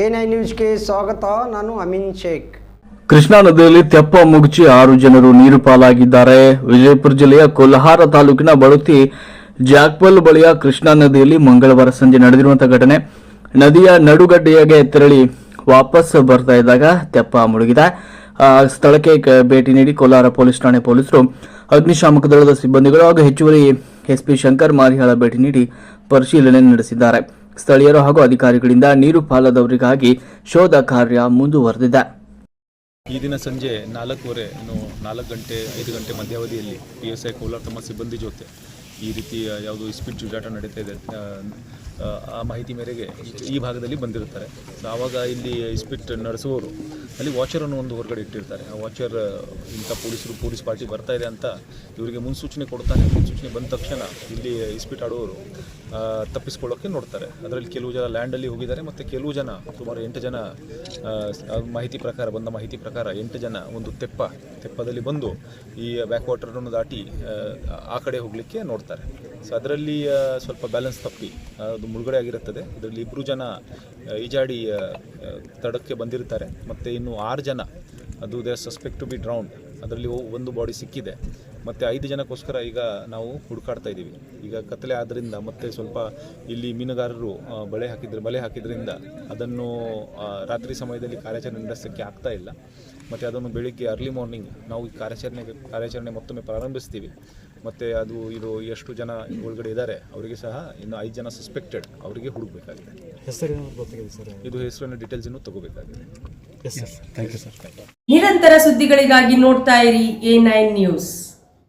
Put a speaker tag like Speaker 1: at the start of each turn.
Speaker 1: A ನ್ಯೂಸ್ಗೆ ಸ್ವಾಗತ, ನಾನು ಅಮಿನ್ ಶೇಖ್.
Speaker 2: ಕೃಷ್ಣಾ ನದಿಯಲ್ಲಿ ತೆಪ್ಪ ಮುಗಿಸಿ ಆರು ಜನರು ನೀರು ಪಾಲಾಗಿದ್ದಾರೆ. ವಿಜಯಪುರ ಜಿಲ್ಲೆಯ ಕೊಲ್ಹಾರ ತಾಲೂಕಿನ ಬಳುತಿ, ಜಾಕ್ಪಲ್ ಬಳಿಯ ಕೃಷ್ಣಾ ನದಿಯಲ್ಲಿ ಮಂಗಳವಾರ ಸಂಜೆ ನಡೆದಿರುವಂತಹ ಘಟನೆ. ನದಿಯ ನಡುಗಡ್ಡೆಯಾಗೆ ತೆರಳಿ ವಾಪಸ್ ಬರ್ತಾ ಇದ್ದಾಗ ತೆಪ್ಪ ಮುಳುಗಿದೆ. ಸ್ಥಳಕ್ಕೆ ಭೇಟಿ ನೀಡಿ ಕೋಲಾರ ಪೊಲೀಸ್ ಠಾಣೆ ಪೊಲೀಸರು, ಅಗ್ನಿಶಾಮಕ ದಳದ ಸಿಬ್ಬಂದಿಗಳು ಹಾಗೂ ಹೆಚ್ಚುವರಿ ಎಸ್ಪಿ ಶಂಕರ್ ಮಾರಿಹಾಳ ಭೇಟಿ ನೀಡಿ ಪರಿಶೀಲನೆ ನಡೆಸಿದ್ದಾರೆ. ಸ್ಥಳೀಯರು ಹಾಗೂ ಅಧಿಕಾರಿಗಳಿಂದ ನೀರು ಪಾಲದವರಿಗಾಗಿ ಶೋಧ ಕಾರ್ಯ ಮುಂದುವರೆದಿದೆ.
Speaker 3: ಈ ದಿನ ಸಂಜೆ ನಾಲ್ಕೂವರೆ ನಾಲ್ಕು ಗಂಟೆ, ಐದು ಗಂಟೆ ಮಧ್ಯಾವಧಿಯಲ್ಲಿ ಪಿ ಎಸ್ ಐ ಕೋಲಾರ ತಮ್ಮ ಸಿಬ್ಬಂದಿ ಜೊತೆ ಈ ರೀತಿ ಯಾವುದು ಸ್ಪೀಡ್ ಜೂಜಾಟ ನಡೀತಾ ಇದೆ. ಆ, ಮಾಹಿತಿ ಮೇರೆಗೆ ಈ- ಭಾಗದಲ್ಲಿ ಬಂದಿರ್ತಾರೆ ಸೊ ಆವಾಗ ಇಲ್ಲಿ ಇಸ್ಪಿಟ್ ನಡೆಸುವವರು ಅಲ್ಲಿ ವಾಚರನ್ನು ಒಂದು ಹೊರಗಡೆ ಇಟ್ಟಿರ್ತಾರೆ. ಆ ವಾಚರ್ ಇಂಥ ಪೊಲೀಸರು ಪೊಲೀಸ್ ಪಾರ್ಟಿ ಬರ್ತಾ ಇದೆ ಅಂತ ಇವರಿಗೆ ಮುನ್ಸೂಚನೆ ಕೊಡ್ತಾನೆ. ಮುನ್ಸೂಚನೆ ಬಂದ ತಕ್ಷಣ ಇಲ್ಲಿ ಇಸ್ಪಿಟ್ ಆಡುವವರು ತಪ್ಪಿಸ್ಕೊಳ್ಳೋಕ್ಕೆ ನೋಡ್ತಾರೆ. ಅದರಲ್ಲಿ ಕೆಲವು ಜನ ಲ್ಯಾಂಡಲ್ಲಿ ಹೋಗಿದ್ದಾರೆ ಮತ್ತು ಕೆಲವು ಜನ ಸುಮಾರು ಎಂಟು ಜನ ಮಾಹಿತಿ ಪ್ರಕಾರ ಬಂದ ಮಾಹಿತಿ ಪ್ರಕಾರ ಎಂಟು ಜನ ಒಂದು ತೆಪ್ಪ ತೆಪ್ಪದಲ್ಲಿ ಬಂದು ಈ ಬ್ಯಾಕ್ ವಾಟರನ್ನು ದಾಟಿ ಆ, ಕಡೆ ಹೋಗಲಿಕ್ಕೆ ನೋಡ್ತಾರೆ. ಸೊ ಅದರಲ್ಲಿ ಸ್ವಲ್ಪ ಬ್ಯಾಲೆನ್ಸ್ ತಪ್ಪಿ ಅದು ಮುಳುಗಡೆ ಆಗಿರುತ್ತದೆ. ಇದರಲ್ಲಿ ಇಬ್ಬರು ಜನ ಈಜಾಡಿ ತಡಕ್ಕೆ ಬಂದಿರ್ತಾರೆ ಮತ್ತು ಇನ್ನು ಆರು ಜನ, ಅದು they suspect to be drowned. ಅದರಲ್ಲಿ ಒಂದು ಬಾಡಿ ಸಿಕ್ಕಿದೆ. ಮತ್ತು ಐದು ಜನಕ್ಕೋಸ್ಕರ ಈಗ ನಾವು ಹುಡುಕಾಡ್ತಾ ಇದ್ದೀವಿ. ಈಗ ಕತ್ತಲೆ ಆದ್ದರಿಂದ ಮತ್ತೆ ಸ್ವಲ್ಪ ಇಲ್ಲಿ ಮೀನುಗಾರರು ಬಳೆ ಬಲೆ ಹಾಕಿದ್ರೆ ಬಲೆ ಹಾಕಿದ್ರಿಂದ ಅದನ್ನು ರಾತ್ರಿ ಸಮಯದಲ್ಲಿ ಕಾರ್ಯಾಚರಣೆ ನಡೆಸೋಕ್ಕೆ ಆಗ್ತಾ ಇಲ್ಲ. ಮತ್ತು ಅದನ್ನು ಬೆಳಿಗ್ಗೆ ಅರ್ಲಿ ಮಾರ್ನಿಂಗ್ ನಾವು ಈ ಕಾರ್ಯಾಚರಣೆ ಕಾರ್ಯಾಚರಣೆ ಮತ್ತೊಮ್ಮೆ ಪ್ರಾರಂಭಿಸ್ತೀವಿ. ಮತ್ತು ಅದು ಇದು ಎಷ್ಟು ಜನ ಒಳಗಡೆ ಇದ್ದಾರೆ ಅವರಿಗೆ ಸಹ ಇನ್ನು ಐದು ಜನ ಸಸ್ಪೆಕ್ಟೆಡ್ ಅವರಿಗೆ ಹುಡುಕಬೇಕಾಗಿದೆ. ಇದು ಹೆಸರಿನ ಡೀಟೇಲ್ಸ್ ಇನ್ನೂ ತಗೋಬೇಕಾಗಿದೆ.
Speaker 4: Yes sir thank you sir
Speaker 5: ನಿರಂತರ ಸುದ್ದಿಗಳಿಗಾಗಿ ನೋಡ್ತಾ ಇರಿ ಎ ನೈನ್ ನ್ಯೂಸ್.